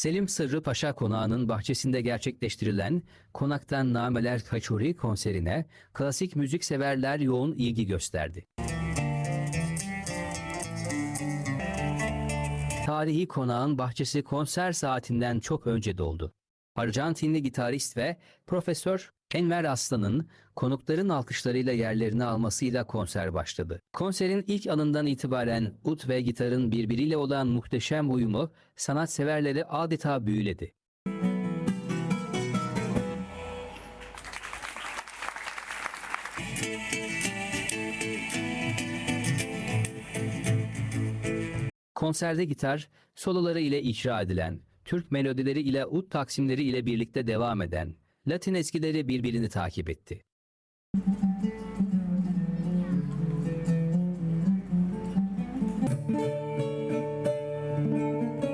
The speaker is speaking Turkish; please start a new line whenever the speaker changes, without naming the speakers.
Selim Sırrı Paşa Konağı'nın bahçesinde gerçekleştirilen Konaktan Nameler Kaçuri konserine klasik müzik severler yoğun ilgi gösterdi. Tarihi konağın bahçesi konser saatinden çok önce doldu. Arjantinli gitarist ve Profesör Enver Aslan'ın konukların alkışlarıyla yerlerini almasıyla konser başladı. Konserin ilk anından itibaren ut ve gitarın birbiriyle olan muhteşem uyumu sanatseverleri adeta büyüledi. Konserde gitar soloları ile icra edilen, Türk melodileri ile ut taksimleri ile birlikte devam eden, Latin eskileri birbirini takip etti.